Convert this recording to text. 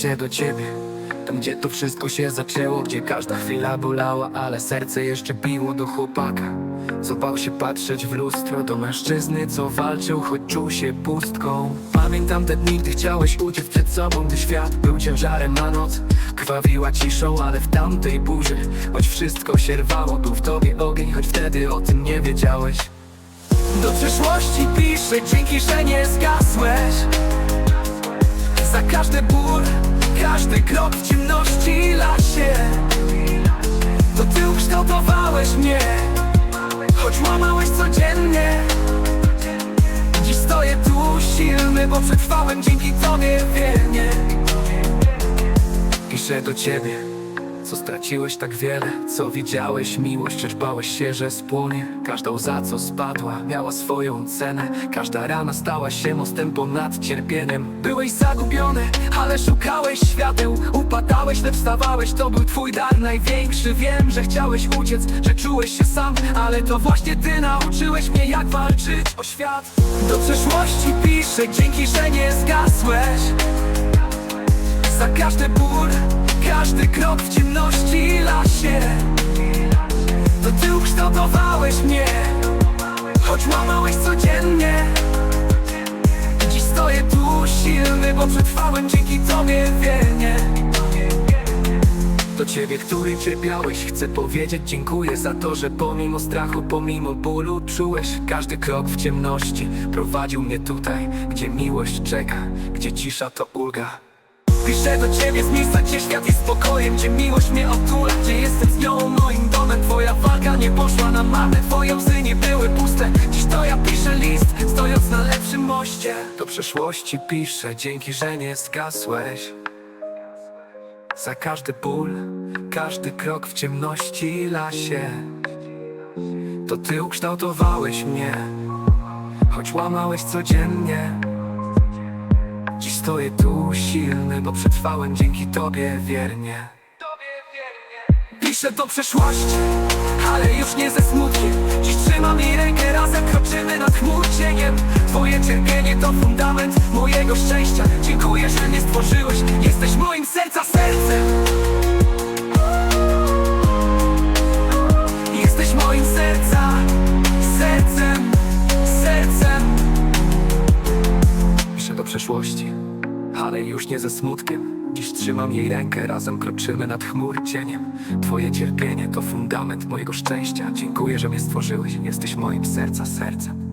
Piszę do ciebie. Tam gdzie to wszystko się zaczęło Gdzie każda chwila bolała Ale serce jeszcze biło do chłopaka. Co bał się patrzeć w lustro Do mężczyzny co walczył Choć czuł się pustką. Pamiętam te dni gdy chciałeś uciec przed sobą Gdy świat był ciężarem na noc. Krwawiła ciszą, ale w tamtej burzy Choć wszystko się rwało Był w tobie ogień, choć wtedy o tym nie wiedziałeś. Do przyszłości piszę, dzięki, że nie zgasłeś Za każdy ból, każdy krok w ciemności lasie To ty ukształtowałeś mnie Choć łamałeś codziennie. Dziś stoję tu silny, bo przetrwałem dzięki tobie wiernie Piszę do ciebie co straciłeś tak wiele, co widziałeś miłość, lecz bałeś się, że spłonie. Każda łza, co spadła, miała swoją cenę. Każda rana stała się mostem ponad cierpieniem. Byłeś zagubiony, ale szukałeś świateł. Upadałeś, lecz wstawałeś, to był twój dar największy. Wiem, że chciałeś uciec, że czułeś się sam Ale to właśnie ty nauczyłeś mnie, jak walczyć o świat. Do przeszłości piszę, dzięki, że nie zgasłeś. Za każdy ból, każdy ty ukształtowałeś mnie Choć łamałeś codziennie. Dziś stoję tu silny, bo przetrwałem dzięki tobie wiernie do ciebie, który cierpiałeś, chcę powiedzieć dziękuję za to, że pomimo strachu, pomimo bólu czułeś każdy krok w ciemności. Prowadził mnie tutaj, gdzie miłość czeka, gdzie cisza to ulga. Piszę do ciebie z miejsca, gdzie świat jest spokojem Gdzie miłość mnie otula, gdzie moście Do przeszłości piszę, dzięki, że nie zgasłeś. Za każdy ból, każdy krok w ciemności lasie. To ty ukształtowałeś mnie Choć łamałeś codziennie. Dziś stoję tu silny, bo przetrwałem dzięki tobie wiernie. Piszę do przeszłości, ale już nie ze smutkiem. Dziś trzymam jej rękę, razem kroczymy nad chmur cieniem Twoje cierpienie to fundament mojego szczęścia. Dziękuję, że mnie stworzyłeś, jesteś moim serca sercem Jesteś moim serca, sercem, sercem. Piszę do przeszłości, ale już nie ze smutkiem Dziś trzymam jej rękę, razem kroczymy nad chmur cieniem. Twoje cierpienie to fundament mojego szczęścia. Dziękuję, że mnie stworzyłeś, jesteś moim serca sercem